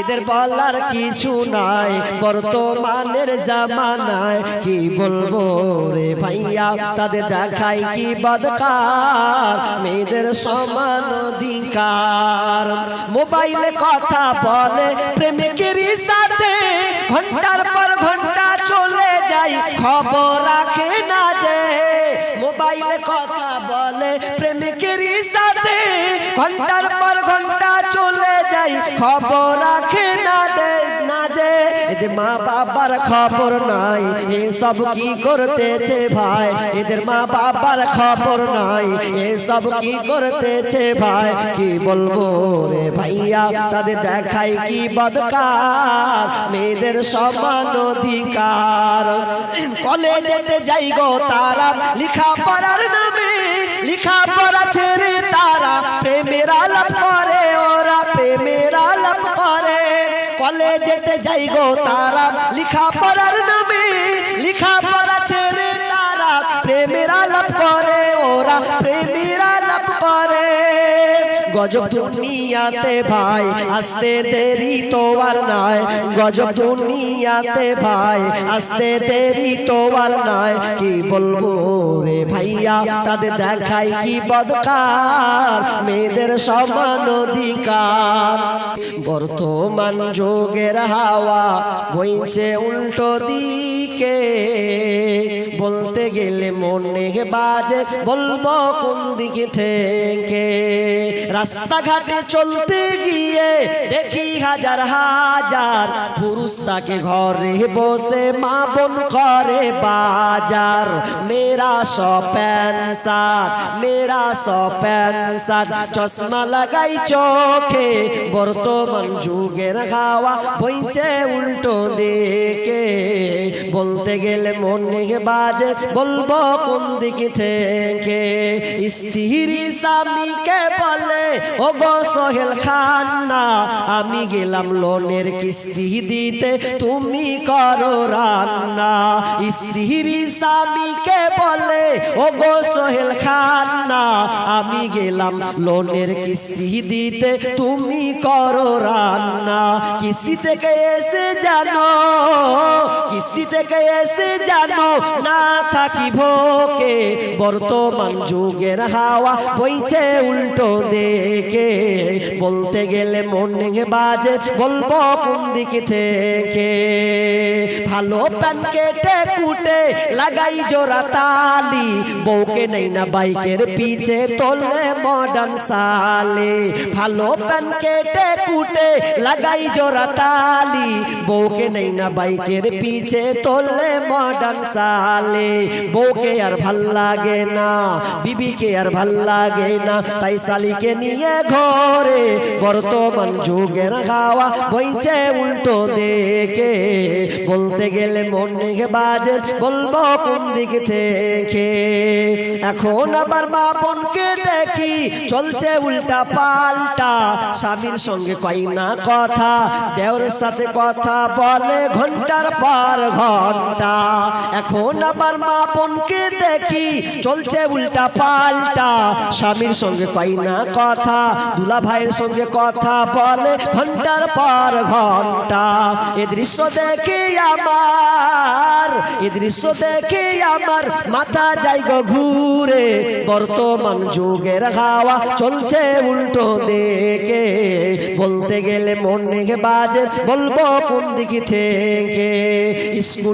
এদের বলার কিছু নাই, বর্তমানের জামানায় কি বলব রে ভাইয়া? তাদের দেখায় কি বদকার? মেয়েদের সমান অধিকার। মোবাইলে কথা বলে প্রেমিকেরই সাথে ঘণ্টার পর ঘণ্টা চলে যায়, খবর রাখে না মোবাইলে কথা বলে। প্রেমিকের সাথে ঘণ্টার পর ঘণ্টা চলে যায়। খবর রাখে না দে এদের মা বাবার খবর নাই। এসব কি করতেছে ভাই? এদের মা বাবার খবর নাই। এসব কি করতেছে ভাই? কি বলব রে ভাইয়া? তাদের দেখাই কি বদকার? মেয়েদের সমান অধিকার। কলেজেতে যাই গো তারা। লিখা পড়ার নামে। লিখা পড়া ছেড়ে তারা। প্রেমের আলাপ করে ওরা। কলেজেতে যাই গো তারা। লিখা পড়ার নামে লিখা পড়া ছেড়ে তারা। প্রেমের আলাপ করে ওরা, প্রেমের গজব দুনিয়াতে ভাই, আসতে দেরি তো আর নাই। গজব দুনিয়াতে ভাই, আসতে দেরি তো আর নাই। কি বলব রে ভাইয়া, তাদের দেখাই কি বদকার? মেয়েদের সমান অধিকার। বর্তমান যুগের হাওয়া বইছে উল্টো দিকে। বলতে গেলে মনে বাজে, বলব কোন দিকে থেকে রাস্তাঘাটে চলতে গিয়ে দেখি হাজার হাজার পুরুষ তাকে ঘরে বসে, মা বোন করে বাজার। মেরা সো প্যান্সার মেরা সো প্যান্সার চশমা লাগাই চোখে। বর্তমান যুগের হাওয়া বইছে উল্টো দেখে বলতে গেলে মনে বাজে, বলব কোন দিকে থেকে? স্ত্রী স্বামীকে বলে ও গো সোহেল খান না আমি গেলাম লোনের কিস্তি দিতে, তুমি করো রান্না। স্ত্রী স্বামীকে বলে ও গো সোহেল খান না আমি গেলাম লোনের কিস্তি দিতে, তুমি করো রান্না। কিস্তি থেকে এসে জানো, কিস্তি থেকে এসে জানো না থাকি ভোকে বর্তমান যুগের হাওয়া বইছে উল্টো দেখে বলতে গেলে মনে বাজে, বলব কোন দিকে থেকে? ভালো প্যান কেটে কুটে লাগাই জোড়া তালি। বউকে নেই না বাইকের পিছে তোলে মডার্ন সালে ভালো প্যান কেটে কুটে লাগাই জোড়া তালি। বউকে নেই না বাইকের পিছে তোলে মডার্ন সালে, বউকে আর ভালো লাগে না, বিবিকে আর ভালো লাগে না। তাই শালিকে নিয়ে ঘরে বর্তমান যুগের হাওয়া বইছে উল্টো দেখে। বলতে গেলে মনে বাজে, বলব কোন দিক থেকে? এখন আবার মা বোনকে দেখি, চলছে উল্টা পাল্টা। স্বামীর সঙ্গে কই না কথা, দেওরের সাথে কথা বলে ঘণ্টার পর ঘণ্টা। এখন আবার মা বোনকে দেখি চলছে উল্টা পাল্টা। স্বামীর সঙ্গে কই না কথা দুলা ভাইয়ের সঙ্গে কথা বলে ঘণ্টার পর ঘণ্টা। এ দৃশ্য দেখে আমার, এ দৃশ্য দেখে আমার মাথা যাই গো ঘুরে। বর্তমান যুগের হাওয়া চলছে উল্টো দেখে বলতে গেলে মনে বাজে, বলব কোন দিকে থেকে? স্কুল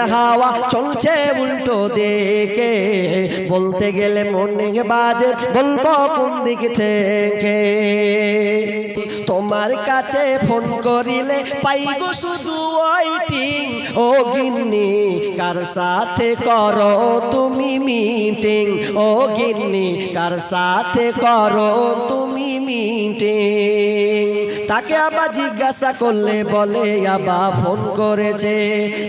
হাওয়া চলছে উল্টো দেখে বলতে গেলে মনে বাজে, বলব কোন দিক থেকে? তোমার কাছে ফোন করিলে পাইগো শুধু ওয়াইটিং ও গিন্নি, কার সাথে করো তুমি মিটিং ও গিন্নি, কার সাথে করো তুমি মিটিং তাকে আবার জিজ্ঞাসা করলে বলে আবার ফোন করেছে।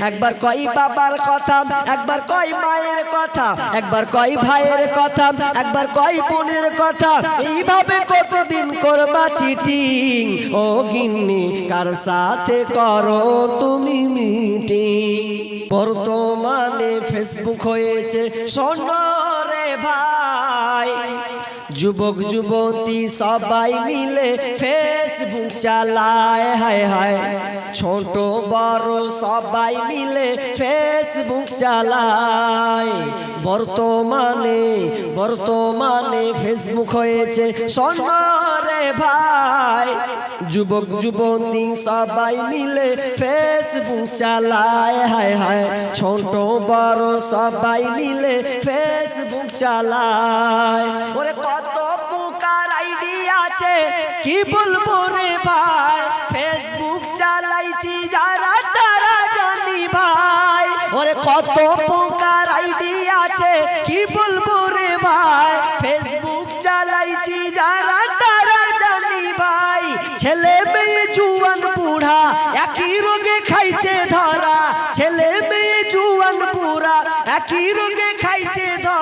একবার কই বাবার কথা। একবার কই মায়ের কথা। একবার কই ভাইয়ের কথা। একবার কই বোনের কথা। এইভাবে কতদিন করবা চিটিং? ও গিন্নি, কার সাথে করো তুমি মিটিং? বর্তমানে ফেসবুক হয়েছে সোনরে ভাই। যুবক যুবতী সবাই মিলে ফেসবুক চালায়, হায় হায়। ছোট, বড় সবাই মিলে ফেসবুক চালায়। বর্তমানে বর্তমানে ফেসবুক হয়েছে সোনরে ভাই। যুবক যুবতী সবাই মিলে ফেসবুক চালায়, হায় হায়। ছোট, বড় সবাই মিলে ফেসবুক চালায়। ওরে কি বলব রে ভাই? ফেসবুক চালাইছি যারা, তারা জানি ভাই। ওরে কত পোকার আইডি আছে, কি বলব রে ভাই? ফেসবুক চালাইছি যারা, তারা জানি ভাই। ছেলে মেয়ে জুয়ান বুড়া, একই রোগে খাইছে ধরা। ছেলে মেয়ে জুয়ান বুড়া, একই রোগে খাইছে ধরা।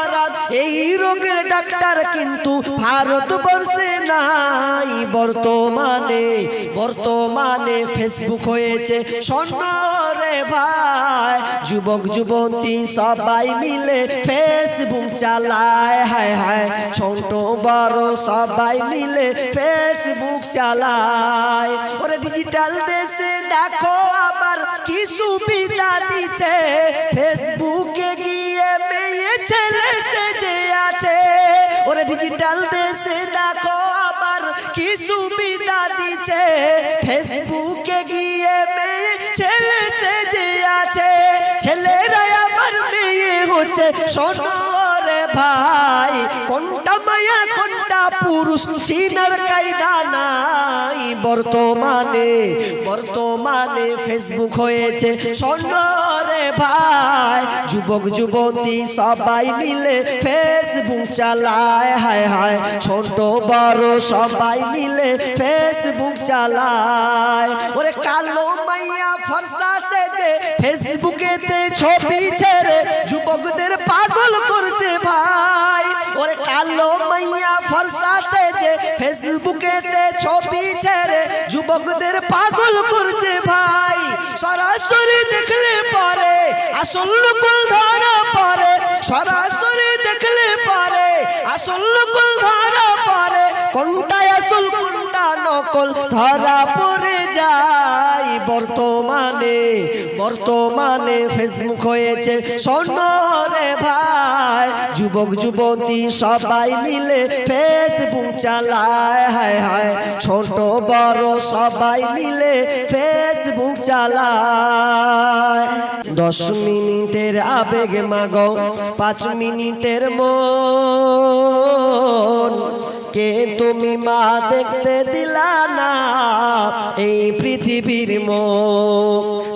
এই রোগের ডাক্তার কিন্তু ভারতবর্ষে নাই, বর্তমানে বর্তমানে ফেসবুক হয়েছে। স্বর্ণরে ভাই, যুবক, যুবতী সবাই মিলে ফেসবুক চালায়। হায় হায়, ছোট, বড় সবাই মিলে ফেসবুক চালায়। ওরে ডিজিটাল দেশে দেখো আবার কি সুবিধা দিচ্ছে। ফেসবুকে গিয়ে মেয়ে ছেলে সেজে আছে। ওরা ডিজিটাল দেশে দেখো আবার কি সুবিধা দিচ্ছে। ফেসবুকে গিয়ে মেয়ে ছেলে সেজে আছে। ছেলেরা আবার মেয়ে হচ্ছে। সোনরে ভাই, কোনটা মায়া, কোনটা পুরুষ চিনার কায়দা নাই। বর্তমানে বর্তমানে ফেসবুক হয়েছে সোনরে ভাই। যুবক, যুবতী সবাই মিলে ফেসবুক চালায়। হায় হায়, ছোট, বড় সবাই মিলে ফেসবুক চালায়। ওরে কালো মাইয়া ফর্সা ফেসবুকেতে ছবি ছেড়ে যুবকদের পাগল করছে ভাই। ওরে কালো মাইয়া ফর্সা সেজে ফেসবুকেতে ছবি ছেড়ে যুবকদের পাগল করছে ভাই। সরাসরি দেখলে পরে, আসল নকল ধরা পরে। সরাসরি দেখলে পরে, আসল নকল ধরা পরে। কোনটা আসল, কোনটা নকল ধরা পড়ে যায় বর্তমানে। বর্তমানে ফেসবুক হয়েছে। স্বর্ণরে ভাই, যুবক, যুবতী সবাই মিলে ফেসবুক চালায়। হায় হায়, ছোট, বড় সবাই মিলে ফেসবুক চালায়। দশ মিনিটের আবেগ মাগ, পাঁচ মিনিটের মন। কে তুমি মা দেখতে দিলা না এই পৃথিবীর মুখ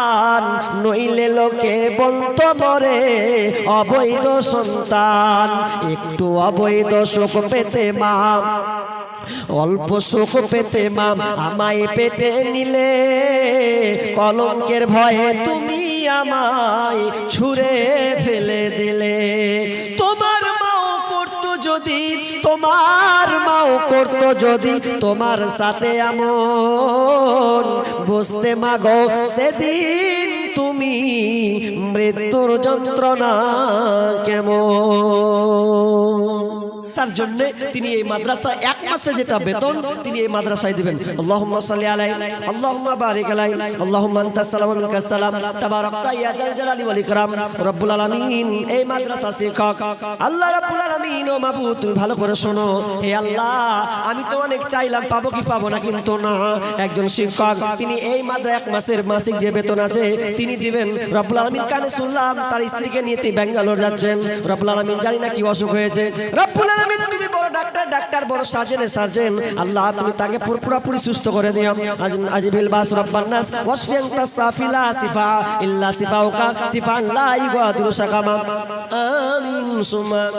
মান নইলে লোকে বলতো মরে অবৈধ সন্তান, একটু অবৈধ শোক পেতে মা, অল্প সুখ পেতে মাম আমায় পেতে নিলে, কলঙ্কের ভয়ে তুমি আমায় ছুঁড়ে ফেলে দিলে। তোমার মাও করতো যদি, তোমার করতো যদি তোমার সাথে আমন। বসতে মাগো সেদিন তুমি মৃত্যুর যন্ত্রণা কেমন? তার জন্য তিনি এই মাদ্রাসা এক মাসে যেটা বেতন, তিনি এই মাদ্রাসায় দিবেন। আল্লাহুম্মা সাল্লি আল্লাহুম্মা বারিক আল্লাহুম্মা আনতাস সালামু তাবারাকতা ইয়া জাল জালালি ওয়াল ইকরাম। রব্বুল আলামিন, এই মাদ্রাসা শিক্ষক। আল্লাহ রাব্বুল আলামিন, ও মাবুদ তুমি ভালো করে শোনো। হে আল্লাহ, আমি তো অনেক চাইলাম, পাবো কি পাবো না কিন্তু না। একজন শিক্ষক, তিনি এই এক মাসের মাসিক যে বেতন আছে, তিনি দিবেন। রব্বুল আলামিন কানে শুনলাম, তার স্ত্রীকে নিয়ে তিনি ব্যাঙ্গালোর যাচ্ছেন। রব্বুল আলামিন জানি না কি অসুখ হয়েছে। রব্বুল আলামিন তুমি বড় ডাক্তার ডাক্তার, বড় সার্জেন সার্জেন। আল্লাহ, তুমি তাকে পুরো- পুরোপুরি সুস্থ করে দিও। আজ আজিবিল বাস রব্বান নাস। ওয়াসফিয়ান তাসাফিলা সিফা, ইল্লা সিফাউকা সিফা লা ইগাদিরু সাকামা। আমিন সুমা।